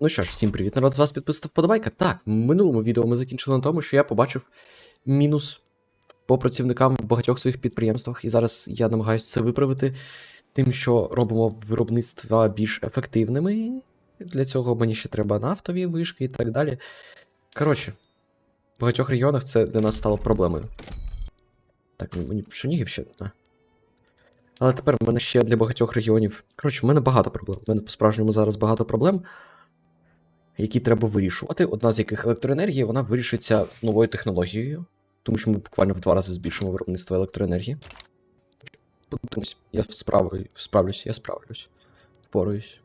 Ну що ж, всім привіт, народ, з вас підписав вподобайка. Так, в минулому відео ми закінчили на тому, що я побачив мінус по працівникам в багатьох своїх підприємствах, і зараз я намагаюся це виправити тим, що робимо виробництва більш ефективними. Для цього мені ще треба нафтові вишки і так далі. Коротше, в багатьох регіонах це для нас стало проблемою. Так, ну, мені Чернігів ще. А. Але тепер в мене ще для багатьох регіонів. Коротше, в мене багато проблем. У мене по-справжньому зараз багато проблем, які треба вирішувати. Одна з яких електроенергії, вона вирішиться новою технологією, тому що ми буквально в два рази збільшимо виробництво електроенергії. Подумаюсь, я справлю, справлюсь, я справлюсь. Впораюсь.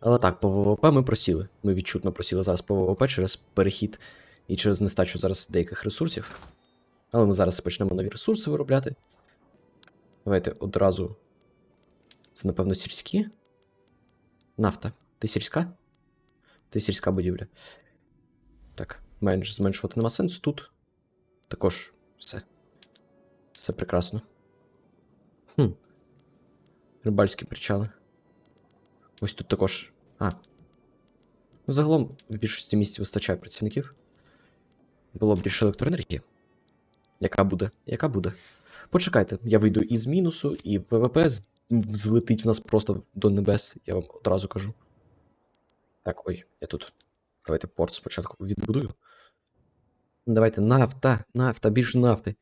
Але так, по ВВП ми просіли. Ми відчутно просіли зараз по ВВП через перехід і через нестачу зараз деяких ресурсів. Але ми зараз почнемо нові ресурси виробляти. Давайте одразу. Це, напевно, сільські. Нафта. Ти сільська? Ти сільська будівля. Так, менш зменшувати нема сенсу. Тут також все. Все прекрасно. Хм. Рибальські причали. Ось тут також. А. Ну, загалом в більшості місць вистачає працівників. Було б більше електроенергії. Яка буде? Яка буде? Почекайте, я вийду із мінусу, і ВВП злетить в нас просто до небес, я вам одразу кажу. Так, ой, я тут. Давайте порт спочатку відбудую. Давайте нафта, нафта, більше нафти.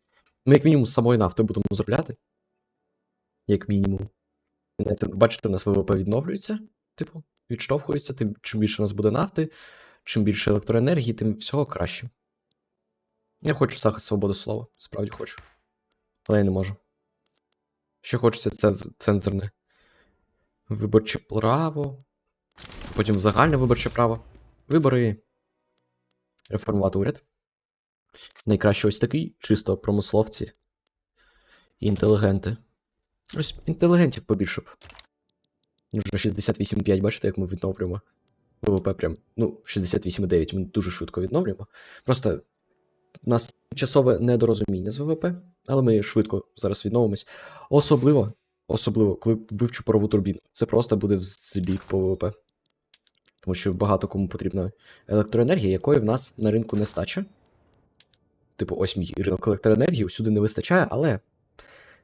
Ми як мінімум з самої нафти будемо заробляти. Як мінімум. Бачите, у нас ВВП відновлюється, типу, відштовхується, тим чим більше у нас буде нафти, чим більше електроенергії, тим всього краще. Я хочу захист свободи слова, справді хочу. Але я не можу. Що хочеться, цензорне виборче право. Потім загальне виборче право. Вибори. Реформувати уряд. Найкраще ось такий, чисто промисловці. І інтелігенти. Ось інтелігентів побільше б. Вже 68,5, бачите, як ми відновлюємо. ВВП прям. Ну, 68,9 ми дуже швидко відновлюємо. Просто у нас часове недорозуміння з ВВП, але ми швидко зараз відновимось. Особливо, особливо, коли вивчу парову турбіну. Це просто буде взліт по ВВП. Тому що багато кому потрібна електроенергія, якої в нас на ринку нестача. Типу, ось мій ринок електроенергії усюди не вистачає, але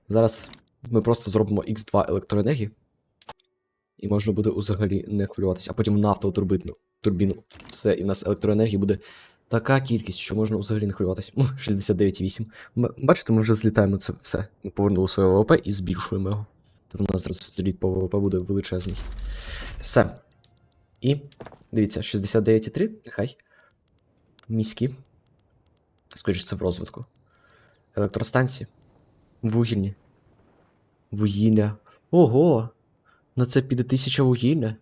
зараз ми просто зробимо X2 електроенергії. І можна буде взагалі не хвилюватися. А потім нафтову турбину, турбіну. Все, і в нас електроенергії буде така кількість, що можна взагалі не хвилюватися. Ну, 69,8. Бачите, ми вже злітаємо це все. Ми повернули своє ВВП і збільшуємо його. Тобто у нас зараз зліт по ВВП буде величезний. Все. І дивіться, 69,3, нехай. Міські. Скоріше, це в розвитку. Електростанції. Вугільні. Вугілля. Ого! На це піде 1000 вугілля.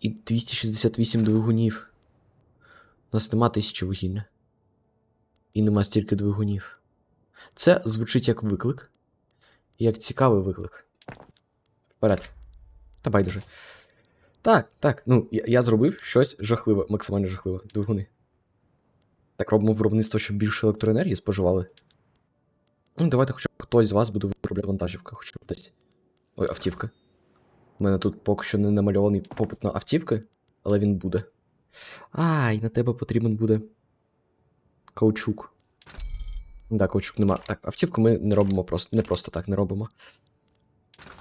І 268 двигунів. У нас нема тисячі вугілля. І нема стільки двигунів. Це звучить як виклик. Як цікавий виклик. Вперед. Та байдуже. Так, так. Ну, я, я зробив щось жахливе, максимально жахливе. Двигуни. Так робимо виробництво, щоб більше електроенергії споживали. Ну, давайте хоча б хтось з вас буде виробляти вантажівка, хоча б десь. Ой, автівка. У мене тут поки що не намальований попит на автівки, але він буде. Ай, на тебе потрібен буде каучук. Да, каучук нема. Так, автівку ми не робимо просто, не просто так не робимо.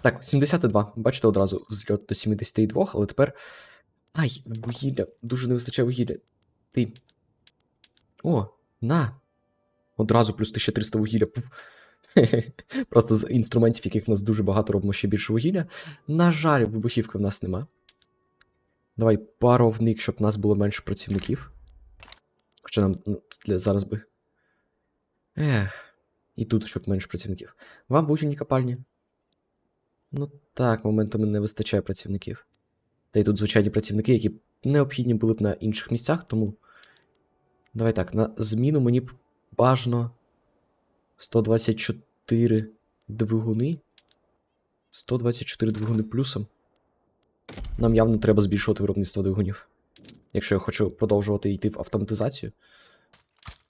Так, 72. Бачите, одразу взльот до 72, але тепер. Ай, вугілля. Дуже не вистачає вугілля. Ти. О, на. Одразу плюс 1300 вугілля. Просто з інструментів, яких в нас дуже багато робимо ще більше вугілля. На жаль, вибухівки в нас нема. Давай паровник, щоб в нас було менше працівників. Хоча нам ну, для зараз би. Ех. І тут, щоб менше працівників. Вам вугільні копальні. Ну так, моментами не вистачає працівників. Та й тут звичайні працівники, які необхідні були б на інших місцях, тому. Давай так, на зміну мені б бажано 124 двигуни. 124 двигуни плюсом. Нам явно треба збільшувати виробництво двигунів. Якщо я хочу продовжувати йти в автоматизацію.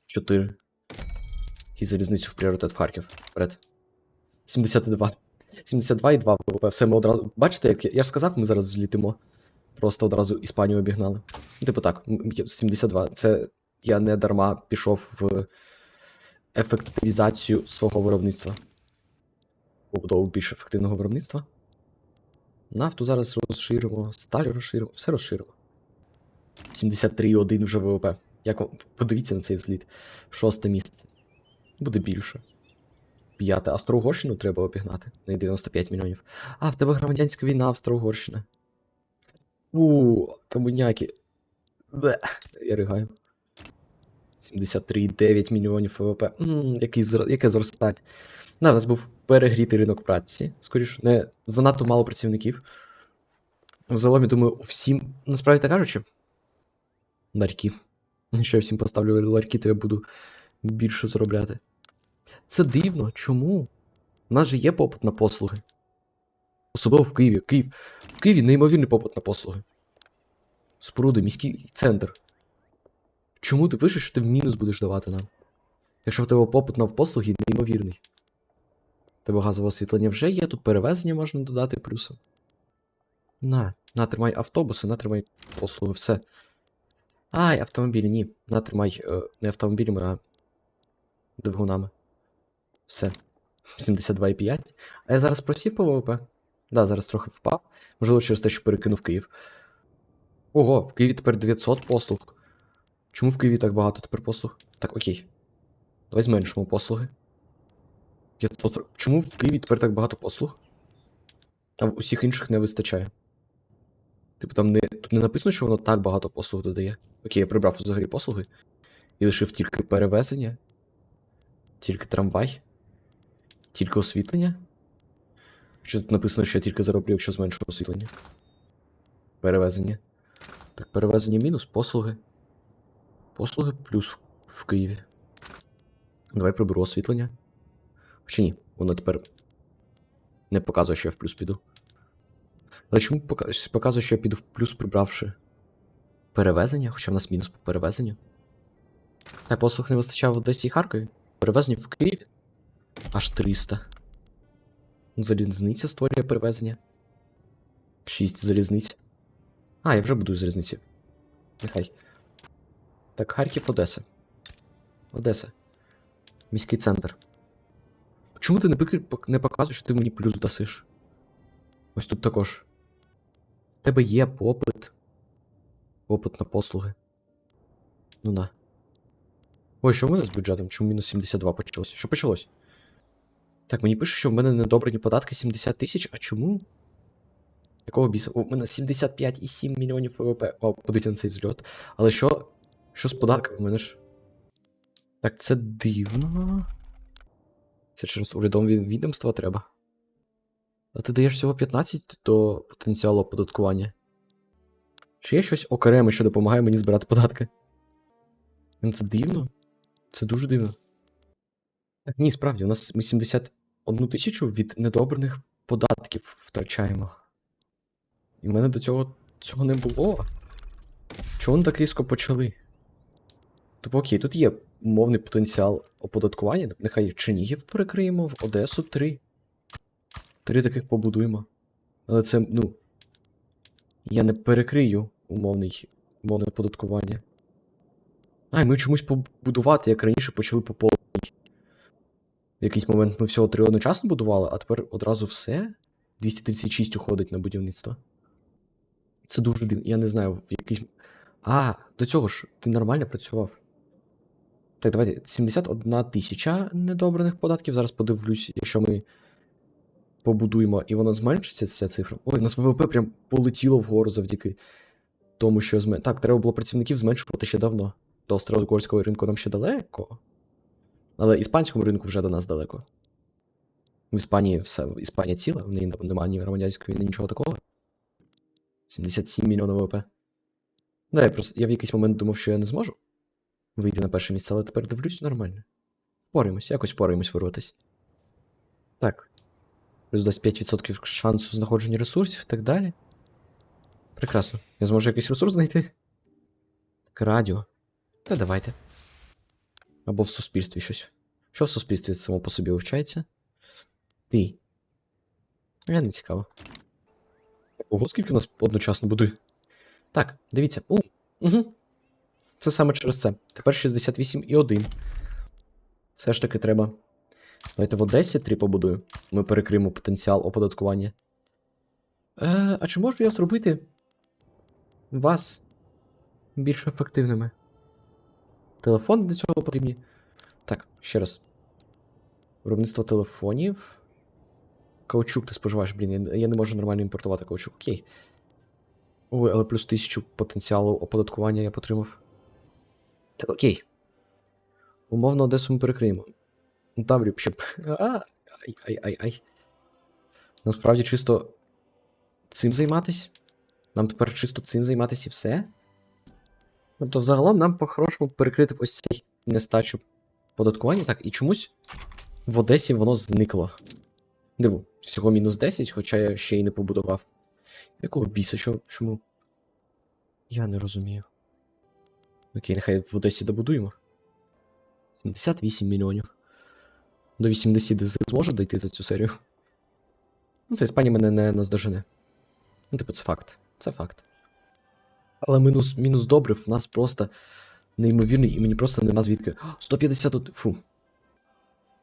4. І залізницю в пріоритет в Харків. Вперед. 72. 72 і 2 ВВП. Все ми одразу. Бачите, як я, ж сказав, ми зараз злітимо. Просто одразу Іспанію обігнали. Ну, Типу так, 72. Це я не дарма пішов в ефективізацію свого виробництва. Побудову більш ефективного виробництва. Нафту зараз розширимо, сталь розширимо, все розширимо. 73,1 вже ВВП. Як? Подивіться на цей взліт. Шосте місце. Буде більше. П'яте. Австро-Угорщину треба обігнати. На 95 мільйонів. А, в тебе громадянська війна Австро-Угорщина. У, комуняки. Бе. Я ригаю. 73,9 мільйонів ВВП. М, який. Яке зростання. Да, у нас був перегрітий ринок праці. Скоріше, не занадто мало працівників. Взагалом, я думаю, всім, насправді так кажучи, ларьки. Якщо я всім поставлю ларьки, то я буду більше заробляти. Це дивно. Чому? У нас же є попит на послуги. Особливо в Києві. Київ. В Києві неймовірний попит на послуги. Споруди, міський центр. Чому ти пишеш, що ти в мінус будеш давати нам? Якщо в тебе попит на послуги неймовірний. Тебе газове освітлення вже є, тут перевезення можна додати плюсом. На, на, тримай автобуси, на, тримай послуги, все. Ай, автомобілі, ні. На, тримай е, не автомобілями, а двигунами. Все. 72,5. А я зараз просів по ВВП? Да, зараз трохи впав. Можливо, через те, що перекинув Київ. Ого, в Києві тепер 900 послуг. Чому в Києві так багато тепер послуг? Так, окей. Давай зменшимо послуги. 500... Чому в Києві тепер так багато послуг? А в усіх інших не вистачає. Типу там не. Тут не написано, що воно так багато послуг додає. Окей, я прибрав взагалі послуги. І лишив тільки перевезення. Тільки трамвай. Тільки освітлення. Що тут написано, що я тільки зароблю, якщо зменшу освітлення. Перевезення. Так, перевезення мінус, послуги. Послуги плюс в, Києві. Давай приберу освітлення. Чи ні? Воно тепер не показує, що я в плюс піду. Але чому показує, що я піду в плюс, прибравши перевезення, хоча в нас мінус по перевезенню. А послуг не вистачає в Одесі і Харкові. Перевезення в Києві. Аж 300. Ну, Залізниця створює перевезення. 6 залізниць. А, я вже буду залізниці. Нехай. Так, Харків, Одеса. Одеса. Міський центр. Чому ти не, не показуєш, що ти мені плюс дасиш? Ось тут також. В тебе є попит. Попит на послуги. Ну на. Ой, що в мене з бюджетом? Чому мінус 72 почалося? Що почалось? Так, мені пише, що в мене недобрані податки 70 тисяч, а чому? Якого біса? В мене 75,7 мільйонів ВВП. О, подивіться на цей зльот. Але що? Що з податками? У мене ж. Так, це дивно. Це через урядові відомства треба. А ти даєш всього 15 до потенціалу оподаткування. Чи є щось окреме, що допомагає мені збирати податки? Ну, Це дивно. Це дуже дивно. Так, ні, справді, у нас ми 71 тисячу від недобраних податків втрачаємо. І в мене до цього цього не було. Чого вони так різко почали? Тобто, окей, тут є умовний потенціал оподаткування. Нехай Чернігів перекриємо, в Одесу 3. Три таких побудуємо. Але це, ну. Я не перекрию умовний, умовне оподаткування. А, і ми чомусь побудувати, як раніше почали по повній. В якийсь момент ми всього три одночасно будували, а тепер одразу все. 236 уходить на будівництво. Це дуже дивно. Я не знаю, в якийсь. А, до цього ж, ти нормально працював. Так, давайте. 71 тисяча недобраних податків. Зараз подивлюсь, якщо ми побудуємо, і воно зменшиться, ця цифра. Ой, у нас ВВП прям полетіло вгору завдяки тому, що змен... Так, треба було працівників зменшувати ще давно. До австралійського ринку нам ще далеко. Але іспанському ринку вже до нас далеко. В Іспанії все, Іспанія ціла, в неї немає ні громадянської війни, нічого такого. 77 мільйонів ВВП. Да, я просто я в якийсь момент думав, що я не зможу вийти на перше місце, але тепер дивлюсь нормально. Впораємось, якось впораємось вирватися. Так. Плюс 25% шансу знаходження ресурсів і так далі. Прекрасно. Я зможу якийсь ресурс знайти? Так, радіо. Та давайте. Або в суспільстві щось. Що в суспільстві само по собі вивчається? Ти. Я не цікаво. Ого, скільки нас одночасно будує? Так, дивіться. У, угу. Це саме через це. Тепер 68,1. Все ж таки треба. Давайте в Одесі 3 побудую. Ми перекриємо потенціал оподаткування. Е, а чи можу я зробити вас більш ефективними? Телефон для цього потрібні. Так, ще раз. Виробництво телефонів. Каучук ти споживаєш, блін, я, не можу нормально імпортувати каучук. Окей. Ой, але плюс 1000 потенціалу оподаткування я потримав. Так, окей. Умовно Одесу ми перекриємо. Ну, Таврію, щоб. Ай, ай, ай, ай. Насправді чисто цим займатись. Нам тепер чисто цим займатися і все. Тобто, взагалом нам по-хорошому перекрити ось цей нестачу податкування. Так, і чомусь в Одесі воно зникло. Диву, всього мінус 10, хоча я ще й не побудував. Якого біса? Що, чому? Я не розумію. Окей, нехай в Одесі добудуємо. 78 мільйонів. До 80 десь зможе дійти за цю серію. Ну, це Іспанія мене не наздожене. Ну, типу, це факт. Це факт. Але мінус, мінус добрив в нас просто неймовірний, і мені просто нема звідки. 150 тут. Фу.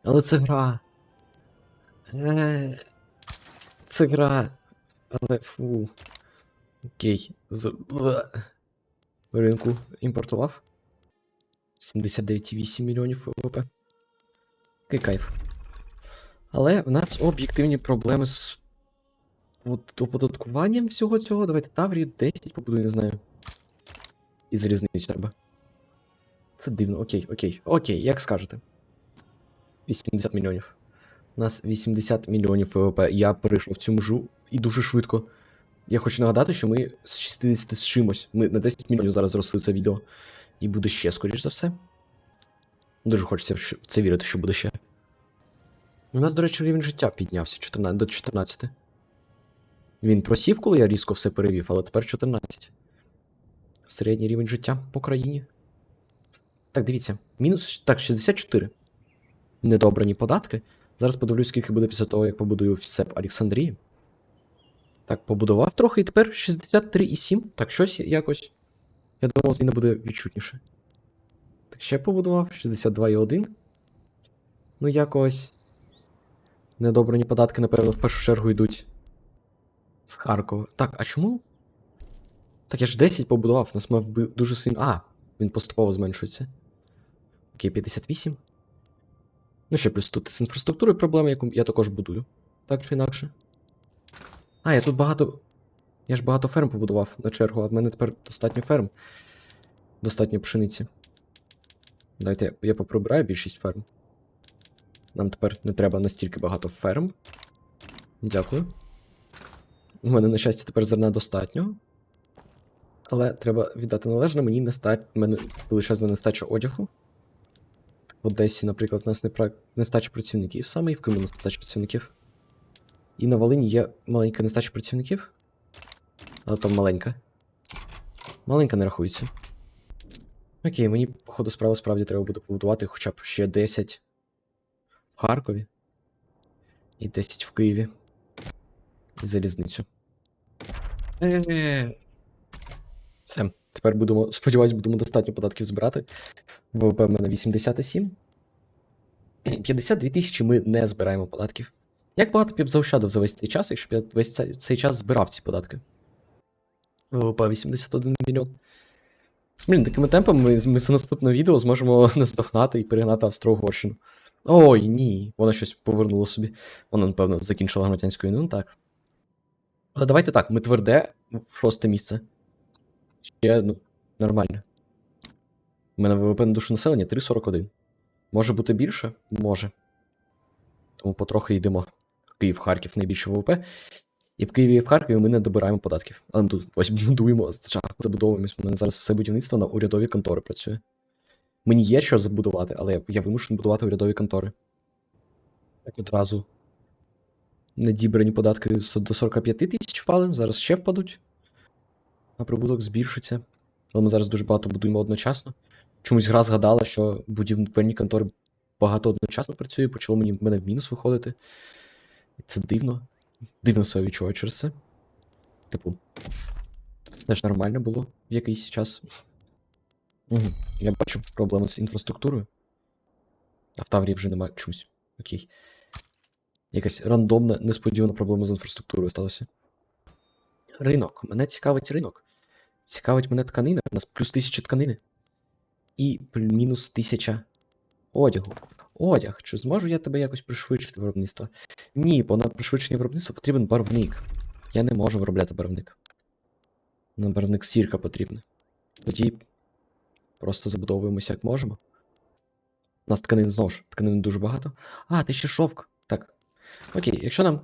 Але це гра. Е, Це гра. Але фу. Окей. З ринку імпортував. 79,8 мільйонів ВВП. Який кайф. Але в нас об'єктивні проблеми з от, оподаткуванням всього цього. Давайте Таврію 10 побудую, не знаю. І залізницю треба. Це дивно, окей, окей. Окей, як скажете. 80 мільйонів. У нас 80 мільйонів ВВП. Я перейшов цю межу і дуже швидко. Я хочу нагадати, що ми з 60 з чимось. Ми на 10 мільйонів зараз зросли це відео. І буде ще, скоріш за все. Дуже хочеться в в це вірити, що буде ще. У нас, до речі, рівень життя піднявся 14, до 14. Він просів, коли я різко все перевів, але тепер 14. Середній рівень життя по країні. Так, дивіться. Мінус. Так, 64. Недобрані податки. Зараз подивлюсь, скільки буде після того, як побудую все в Олександрії. Так, побудував трохи, і тепер 63,7. Так, щось якось. Я думав, зміна буде відчутніше. Так, ще побудував 62,1. Ну, якось. Недобрані податки, напевно, в першу чергу йдуть з Харкова. Так, а чому? Так, я ж 10 побудував, нас мав би дуже сильно. А, він поступово зменшується. Окей, 58. Ну, ще плюс тут з інфраструктурою проблема, яку я також будую. Так чи інакше. А, я тут багато. Я ж багато ферм побудував на чергу, а в мене тепер достатньо ферм. Достатньо пшениці. Давайте я, я поприбираю більшість ферм. Нам тепер не треба настільки багато ферм. Дякую. У мене, на щастя, тепер зерна достатньо. Але треба віддати належне, мені не мене величезна нестача одягу. В Одесі, наприклад, у нас не пра... нестача працівників саме, і в Криму нестача працівників. І на Волині є маленька нестача працівників. Але там маленька. Маленька не рахується. Окей, мені, походу, справа справді треба буде побудувати хоча б ще 10 в Харкові. І 10 в Києві. І залізницю. Е-е-е. Все. Тепер будемо, сподіваюсь, будемо достатньо податків збирати. ВВП в мене 87. 52 тисячі ми не збираємо податків. Як багато б я заощадив за весь цей час, якщо б я весь цей, цей час збирав ці податки? ВВП 81 мільйон. Блін, такими темпами ми, ми за наступне відео зможемо наздогнати і перегнати Австро-Угорщину. Ой, ні, вона щось повернула собі. Вона, напевно, закінчила громадянську війну, ну так. Але давайте так, ми тверде в шосте місце. Ще, ну, нормально. У мене ВВП на душу населення 3,41. Може бути більше? Може. Тому потрохи йдемо. Київ, Харків найбільше ВВП. І в Києві і в Харкові ми не добираємо податків. Але ми тут ось будуємо, забудовуємось. У мене зараз все будівництво на урядові контори працює. Мені є що забудувати, але я, я вимушений будувати урядові контори. Так одразу. Недібрані податки до 45 тисяч впали, зараз ще впадуть. А прибуток збільшиться. Але ми зараз дуже багато будуємо одночасно. Чомусь гра згадала, що будівельні контори багато одночасно працює, почало мені в мене в мінус виходити. Це дивно. Дивно себе відчуваю через це. Типу. Це ж нормально було в якийсь час. Угу. Я бачу проблеми з інфраструктурою. А в Таврії вже немає чомусь. Окей. Якась рандомна, несподівана проблема з інфраструктурою сталася. Ринок. Мене цікавить ринок. Цікавить мене тканина. У нас плюс 1000 тканини. І мінус 1000 одягу. Одяг. Чи зможу я тебе якось пришвидшити виробництво? Ні, бо на пришвидшення виробництва потрібен барвник. Я не можу виробляти барвник. Нам барвник сірка потрібен. Тоді просто забудовуємося як можемо. У нас тканин знову ж, тканин дуже багато. А, ти ще шовк. Так. Окей, якщо нам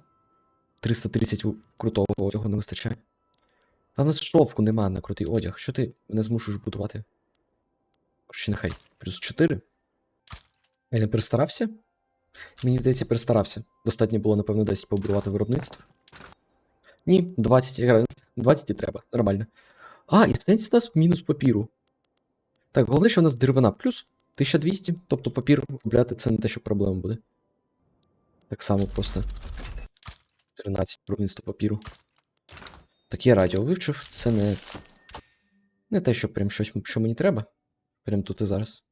330 крутого одягу не вистачає. А в нас шовку нема на крутий одяг. Що ти мене змушуєш будувати? Ще нехай. Плюс 4. Я не перестарався? Мені здається, перестарався. Достатньо було, напевно, 10 побудувати виробництво. Ні, 20. Я граю. 20 і треба. Нормально. А, і в нас мінус папіру. Так, головне, що у нас деревина плюс 1200, тобто папір купляти це не те, що проблема буде. Так само просто 13 виробництво папіру. Так я радіо вивчив, це не. Не те, що прям щось, що мені треба. Прям тут і зараз.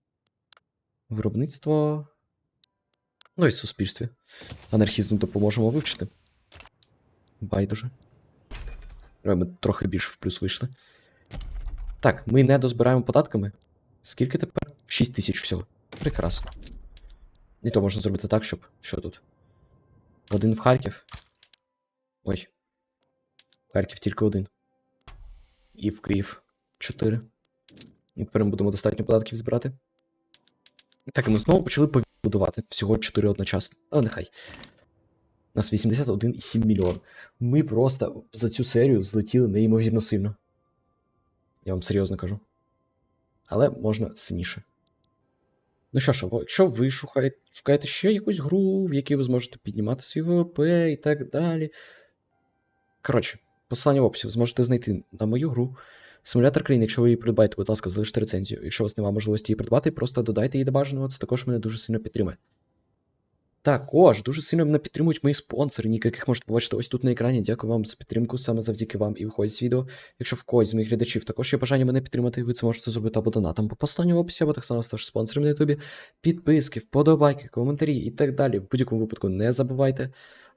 Виробництво. Ну і в суспільстві. Анархізм допоможемо вивчити. Байдуже. Ми трохи більше в плюс вийшли. Так, ми не дозбираємо податками. Скільки тепер? 6 тисяч всього. Прекрасно. І то можна зробити так, щоб. Що тут? Один в Харків. Ой. Харків тільки один. І в Київ 4. І тепер ми будемо достатньо податків збирати. Так, і ми знову почали повільно будувати. Всього 4 одночасно. Але нехай. У нас 81,7 мільйон. Ми просто за цю серію злетіли неймовірно сильно. Я вам серйозно кажу. Але можна сильніше. Ну що ж, якщо ви шукаєте, шукаєте ще якусь гру, в якій ви зможете піднімати свій ВВП і так далі. Коротше, посилання в описі ви зможете знайти на мою гру. Симулятор країн, якщо ви її придбаєте, будь ласка, залиште рецензію. Якщо у вас немає можливості її придбати, просто додайте її до бажаного, це також мене дуже сильно підтримує. Також дуже сильно мене підтримують мої спонсори, яких можете побачити ось тут на екрані. Дякую вам за підтримку, саме завдяки вам і виходить з відео. Якщо в когось з моїх глядачів також є бажання мене підтримати, ви це можете зробити або донатом по посланню в описі, або так само ставши спонсором на Ютубі. Підписки, вподобайки, коментарі і так далі. В будь-якому випадку не забувайте.